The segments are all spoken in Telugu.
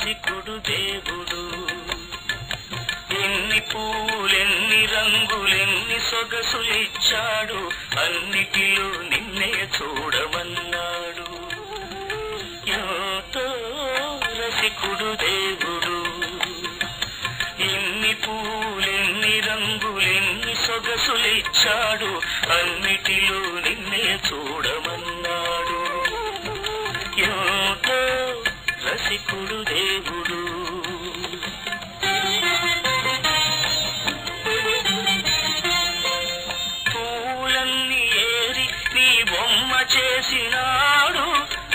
రసికుడు దేవుడు. ఎన్ని పూలెన్ని రంగులెన్ని సొగసులిచ్చాడు అన్నిటిలో నిన్నే చూడమన్నాడు. ఎంతో రసికుడు దేవుడు. ఎన్ని పూలెన్ని రంగులెన్ని సొగసులిచ్చాడు అన్నిటిలో నిన్నే చూడమన్నాడు. ఎంతో రసికుడు చేసినాడు.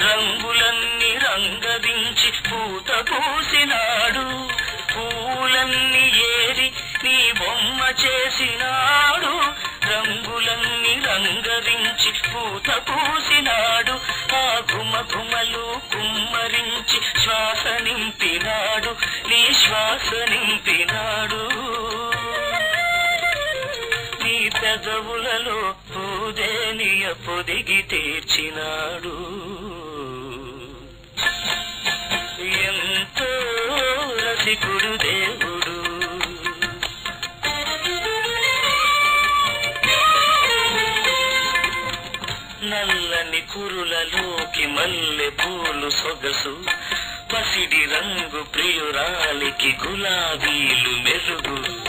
రంగులన్నీ రంగదించి పూత పూసినాడు. పూలన్నీ ఏరి నీ బొమ్మ చేసినాడు. రంగులన్నీ రంగరించి పూత పూసినాడు. ఆ గుమ గుమలు కుమ్మరించి శ్వాస నింపినాడు. నీ శ్వాస నింపినాడు. నీ పెదవులలో పూదేనియ పొదిగి తీర్చినాడు. ఎంతో రసికుడు దేవుడు. నల్లని కురులలోకి మల్లె పూలు సొగసు పసిడి రంగు ప్రియురాలికి గులాబీలు మెరుగు.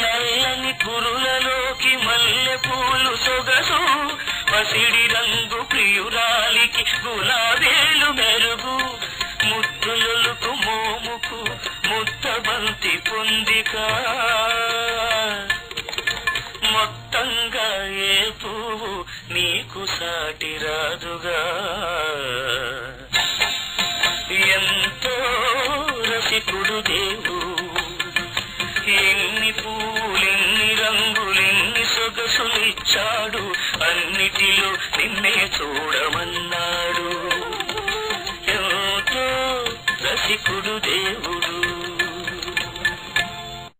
నల్లని కురులలో మల్లె పూలు సొగసు పసిడి రంగు ప్రియురాలికి గులాబీలు మెరుగు. ముద్దులకు మోముకు ముద్దబంతి పొందిక. మొత్తంగా ఏ పువ్వు నీకు సాటి రాదుగా? ఎంతో రసికుడు దేవు నిన్నే చూడమన్నాడు. ఎంతో రసికుడు దేవుడు.